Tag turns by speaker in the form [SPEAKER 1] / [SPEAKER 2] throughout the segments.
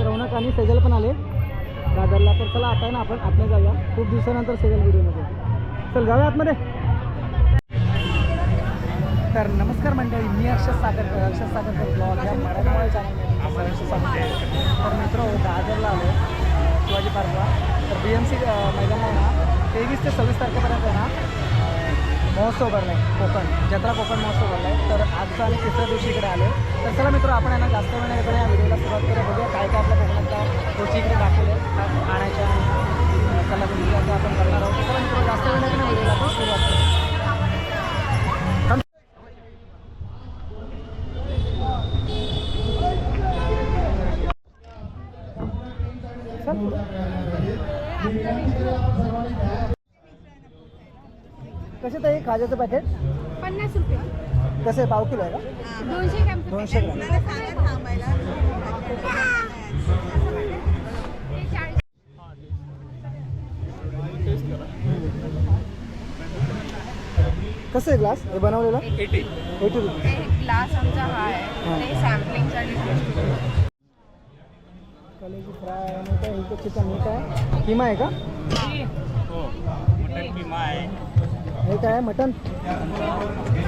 [SPEAKER 1] रौनक आणि सेजल पण आले. दादरला. तर चला आता आहे ना आपण आतमध्ये जाऊया. खूप दिवसानंतर सेजल व्हिडिओमध्ये. चल जाऊया आतमध्ये. तर नमस्कार मंडळी मी अक्षर सागर अक्षर सागर ब्लॉग या मराठमोळ्या चॅनलमध्ये सागर तर मित्र दादरला आलो शिवाजी पार्कला. तर बी एम सी मैदान आहे ना तेवीस ते सव्वीस तारखेपर्यंत आहे ना महोत्सव भरला आहे कोकण. जत्रा कोकण महोत्सव भरला आहे तर आजचा आणि तिसऱ्या दिवशी इकडे आलो तर चला मित्र आपण यांना जास्त वेळ इकडे या व्हिडिओला सुरुवात करू बघूया काय काय आपल्या कोकणातल्या गोष्टी इकडे दाखवले आणायच्या कला आता आपण करणार आहोत. तर चला मित्र जास्त वेळ इकडे व्हिडिओला आपण सुरुवात करू कसे ताई खाज्याचं पॅकेट
[SPEAKER 2] पन्नास रुपये.
[SPEAKER 1] कसं? आहे पाव किलो आहे का?
[SPEAKER 2] दोनशे ग्रॅम
[SPEAKER 1] दोनशे ग्राम. कसं आहे ग्लास हे बनवलेलं? एटी एटी रुपये
[SPEAKER 2] ग्लास आमचा हा आहे. ते सॅम्पलिंगसाठी
[SPEAKER 1] कलेजी फ्राय आणि काय हे चिकन हे काय किमा आहे का?
[SPEAKER 3] हो मटन किमा आहे.
[SPEAKER 1] हे काय मटन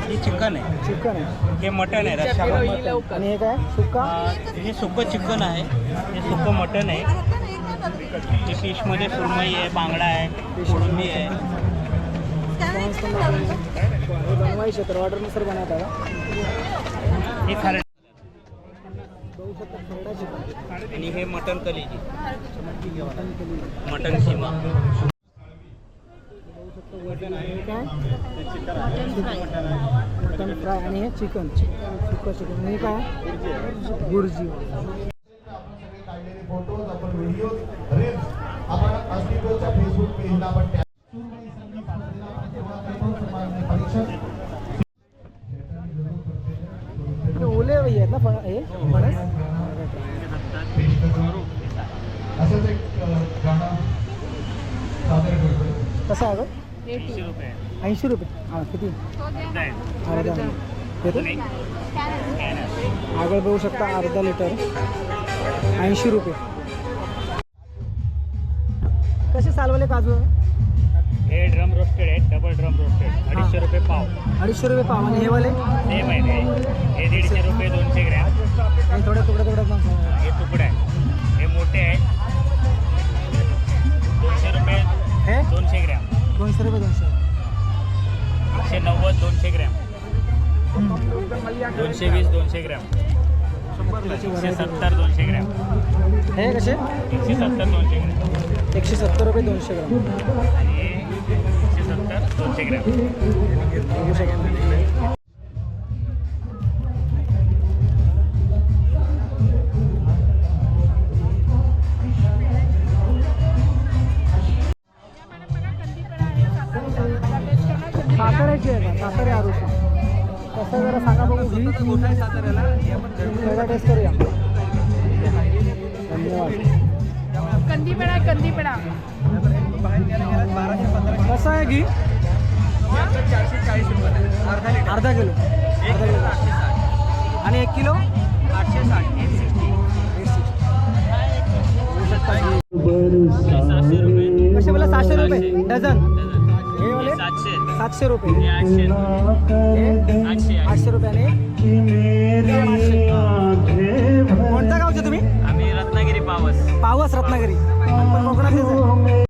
[SPEAKER 3] हे चिकन आहे.
[SPEAKER 1] चिकन आहे.
[SPEAKER 3] हे मटन आहे रस्सा
[SPEAKER 1] आणि हे काय? सुक्का
[SPEAKER 3] हे सुकं चिकन आहे. हे सुकं मटन आहे. हे फिशमध्ये सुरमई आहे बांगडा आहे कोळंबी आहे.
[SPEAKER 1] हे बनवायचे तर ऑर्डरनुसार बनवता का
[SPEAKER 3] हे खारट.
[SPEAKER 1] बघू शकता. खरडा चिकन
[SPEAKER 3] आणि हे मटन कलेजी
[SPEAKER 1] मटन केली.
[SPEAKER 3] मटन किमा
[SPEAKER 1] बघू शकता वजन आहे हे काय मटन फ्राय आणि हे चिकन. सुक्का चिकन. हे काय? गुर्जी. हे ओले आहेत ना फण हे फणस?
[SPEAKER 4] असंच एक गाणं सादर करतो
[SPEAKER 1] कसं आहे गं? ऐंशी रुपये. हां किती? अर्धा. आगळ बघू शकता अर्धा लिटर. ऐंशी रुपये. कसे सालवले काजू
[SPEAKER 3] हे ड्रम रोस्टेड आहे डबल ड्रम रोस्टेड अडीचशे रुपये पाव.
[SPEAKER 1] अडीचशे रुपये पाव. आणि हे वाले?
[SPEAKER 3] ते हे दीडशे रुपये दोनशे ग्रॅम.
[SPEAKER 1] हे थोडे तुकडे तुकडे पण.
[SPEAKER 3] हे तुकडे. आहे दोनशे वीस दोनशे ग्रॅम. एकशे सत्तर दोनशे ग्रॅम.
[SPEAKER 1] हे कसे?
[SPEAKER 3] एकशे सत्तर दोनशे ग्रॅम.
[SPEAKER 1] एकशे सत्तर रुपये दोनशे ग्राम.
[SPEAKER 3] आणि एकशे सत्तर दोनशे ग्रॅम.
[SPEAKER 1] टेस्ट करूया. धन्यवाद.
[SPEAKER 2] कंदीपेडा कंदीपेडा.
[SPEAKER 1] कसं आहे घी? अर्धा किलो. अर्धा किलो आणि एक किलो? आठशे साठ.
[SPEAKER 3] सहाशे रुपये
[SPEAKER 1] कसे बोला सहाशे रुपये? डझन. हे वाले?
[SPEAKER 3] सातशे.
[SPEAKER 1] सातशे रुपये.
[SPEAKER 3] हे आठशे. आठशे
[SPEAKER 1] आठशे. रुपयाने. कोणत्या गावचे तुम्ही?
[SPEAKER 3] आम्ही रत्नागिरी पावस.
[SPEAKER 1] पावस रत्नागिरी. कोकणातलेच आहे.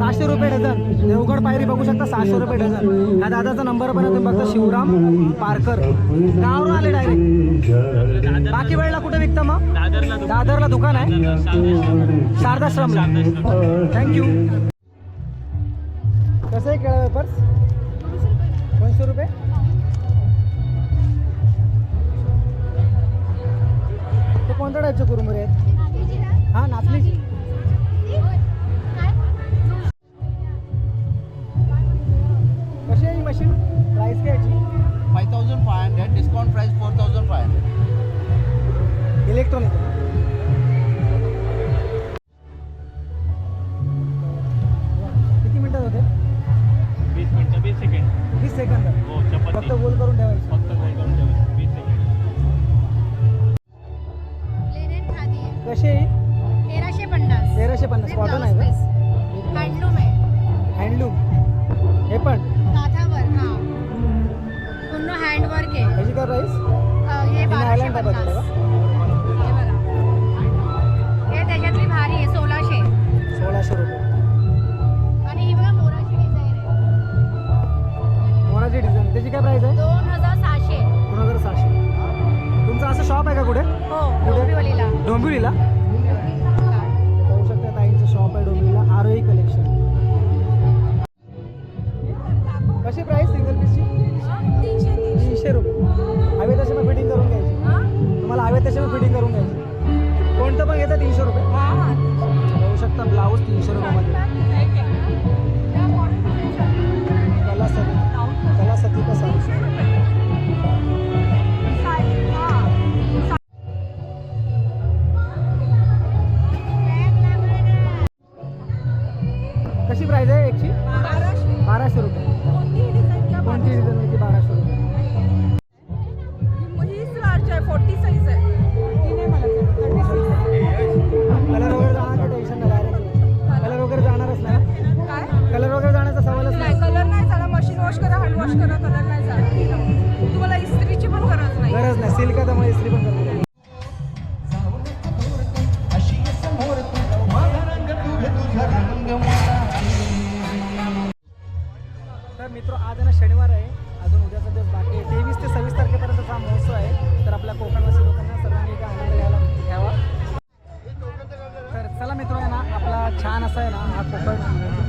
[SPEAKER 3] सहाशे
[SPEAKER 1] रुपये डझन. देवगड पायरी बघू शकता सहाशे रुपये डझन. ह्या दादाचा नंबर पण आहे तुम्ही बघता शिवराम पारकर. गावावरून आले डायरेक्ट बाकी वेळेला कुठे विकता मग?
[SPEAKER 3] दादरला
[SPEAKER 1] दादरला दुकान आहे. शारदाश्रमला. थँक्यू कसं आहे केळं वेपर्स दोनशे रुपये. ते कोणत्या टाईपचे कुरुमुरे आहेत? हां नाचणीची.
[SPEAKER 5] 5500 discount price 4500
[SPEAKER 1] इलेक्ट्रॉनिक किती मिनिटात होते?
[SPEAKER 3] वीस मिनिटं वीस सेकंड.
[SPEAKER 1] वीस सेकंद.
[SPEAKER 3] हो चपाती.
[SPEAKER 1] फक्त गोल करून ठेवायची.
[SPEAKER 2] शंभर त्याच्यातली भारी आहे सोळाशे.
[SPEAKER 1] सोळाशे रुपये.
[SPEAKER 2] आणि ही बघा आहे.
[SPEAKER 1] कोणाची डिझाईन त्याची काय
[SPEAKER 2] दोन हजार सहाशे.
[SPEAKER 1] दोन हजार सहाशे. तुमचं असं शॉप आहे का कुठे?
[SPEAKER 2] हो डोंबिवलीला.
[SPEAKER 1] डोंबिवलीला? मग फिटिंग करून घ्यायची कोणतं पण घेतं तीनशे रुपये. पाहू शकता ब्लाऊज तीनशे रुपयामध्ये. वॉश करा कलर नाही जात तुम्हाला इस्त्रीची पण गरज नाही. गरज नाही. सिल्क त्यामुळे इस्त्री पण करता येईल तर मित्र
[SPEAKER 6] आज ना शनिवार आहे. अजून उद्याचा दिवस बाकी आहे. तेवीस ते सव्वीस तारखेपर्यंत हा महोत्सव आहे. तर
[SPEAKER 1] आपल्या कोकणवासी लोकांना सर्वांनी एक आनंद घ्यायला घ्यावा. तर चला मित्र आहे ना आपला छान असा आहे ना हा कोकण